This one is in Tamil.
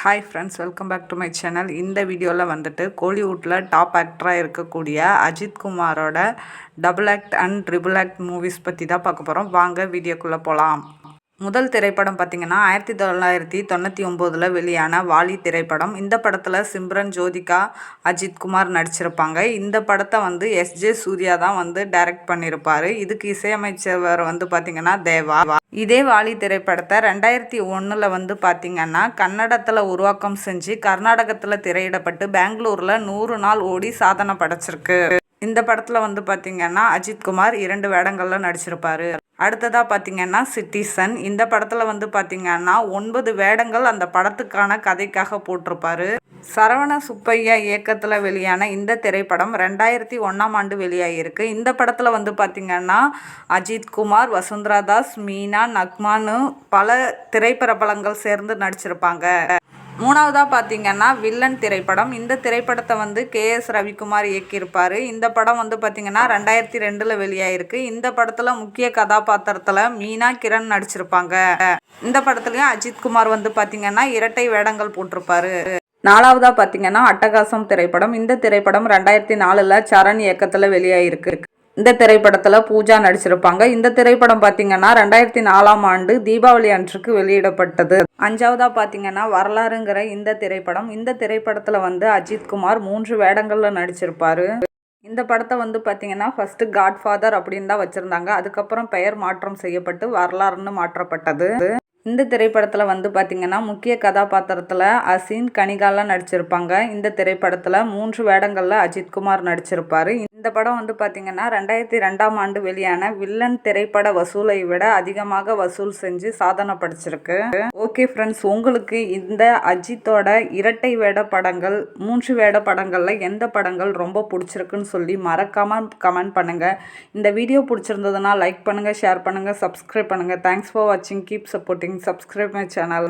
Hi friends welcome back to my channel இந்த வீடியோவில் வந்துட்டு கோலிவுட்டில் டாப் ஆக்டராக இருக்கக்கூடிய Ajith குமாரோட double act and triple act movies பற்றி தான் பார்க்க போகிறோம் வாங்க வீடியோக்குள்ளே போகலாம் முதல் திரைப்படம் பார்த்திங்கன்னா ஆயிரத்தி தொள்ளாயிரத்தி தொண்ணூற்றி ஒம்போதில் வெளியான வாலி திரைப்படம். இந்த படத்தில் சிம்ரன் ஜோதிகா அஜித் குமார் நடிச்சிருப்பாங்க. இந்த படத்தை வந்து எஸ்ஜே சூர்யா தான் வந்து டைரக்ட் பண்ணியிருப்பார் இதுக்கு இசையமைச்சவர் வந்து பார்த்திங்கன்னா தேவா. இதே வாலி திரைப்படத்தை ரெண்டாயிரத்தி ஒன்றில் வந்து பார்த்திங்கன்னா கன்னடத்தில் உருவாக்கம் செஞ்சு கர்நாடகத்தில் திரையிடப்பட்டு பெங்களூரில் நூறு நாள் ஓடி சாதனை படைச்சிருக்கு. இந்த படத்தில் வந்து பார்த்திங்கன்னா அஜித்குமார் இரண்டு வேடங்களில் நடிச்சிருப்பாரு. அடுத்ததாக பார்த்தீங்கன்னா சிட்டிசன் இந்த படத்தில் வந்து பார்த்திங்கன்னா ஒன்பது வேடங்கள் அந்த படத்துக்கான கதைக்காக போட்டிருப்பாரு. சரவண சுப்பையா இயக்கத்தில் வெளியான இந்த திரைப்படம் ரெண்டாயிரத்தி ஒன்றாம் ஆண்டு வெளியாகிருக்கு இந்த படத்தில் வந்து பார்த்திங்கன்னா அஜித் குமார் வசுந்தரா தாஸ் மீனா நக்மானு பல திரைப்பிரபலங்கள் சேர்ந்து நடிச்சிருப்பாங்க. மூணாவதாக பார்த்தீங்கன்னா வில்லன் திரைப்படம். இந்த திரைப்படத்தை வந்து கே எஸ் ரவிக்குமார் இயக்கியிருப்பார். இந்த படம் வந்து பார்த்திங்கன்னா ரெண்டாயிரத்தி ரெண்டில் வெளியாகிருக்கு இந்த படத்தில் முக்கிய கதாபாத்திரத்தில் மீனா கிரண் நடிச்சிருப்பாங்க. இந்த படத்துலையும் அஜித் குமார் வந்து பார்த்திங்கன்னா இரட்டை வேடங்கள் போட்டிருப்பாரு. நாலாவதாக பார்த்தீங்கன்னா அட்டகாசம் திரைப்படம். இந்த திரைப்படம் ரெண்டாயிரத்தி நாலில் சரண் இயக்கத்தில் வெளியாகிருக்கு இந்த திரைப்படத்தில் பூஜா நடிச்சிருப்பாங்க. இந்த திரைப்படம் பார்த்தீங்கன்னா ரெண்டாயிரத்தி நாலாம் ஆண்டு தீபாவளி அன்றுக்கு வெளியிடப்பட்டது. அஞ்சாவதாக பார்த்தீங்கன்னா வரலாறுங்கிற இந்த திரைப்படம். இந்த திரைப்படத்தில் வந்து அஜித்குமார் மூன்று வேடங்களில் நடிச்சிருப்பாரு. இந்த படத்தை வந்து பார்த்தீங்கன்னா ஃபஸ்ட்டு காட்ஃபாதர் அப்படின்னு தான் வச்சுருந்தாங்க. அதுக்கப்புறம் பெயர் மாற்றம் செய்யப்பட்டு வரலாறுன்னு மாற்றப்பட்டது. இந்த திரைப்படத்தில் வந்து பார்த்திங்கன்னா முக்கிய கதாபாத்திரத்தில் அசின் கனிகாலாம் நடிச்சிருப்பாங்க. இந்த திரைப்படத்தில் மூன்று வேடங்களில் அஜித்குமார் நடிச்சிருப்பார். இந்த படம் வந்து பார்த்திங்கன்னா ரெண்டாயிரத்தி ரெண்டாம் ஆண்டு வெளியான வில்லன் திரைப்பட வசூலை விட அதிகமாக வசூல் செஞ்சு சாதனை படிச்சிருக்கு. ஓகே ஃப்ரெண்ட்ஸ் உங்களுக்கு இந்த அஜித்தோட இரட்டை வேட படங்கள் மூன்று வேட படங்களில் எந்த படங்கள் ரொம்ப பிடிச்சிருக்குன்னு சொல்லி மறக்காமல் கமெண்ட் பண்ணுங்கள் இந்த வீடியோ பிடிச்சிருந்ததுன்னா லைக் பண்ணுங்கள் ஷேர் பண்ணுங்கள் சப்ஸ்கிரைப் பண்ணுங்கள் தேங்க்ஸ் ஃபார் வாட்சிங் keep supporting subscribe my channel.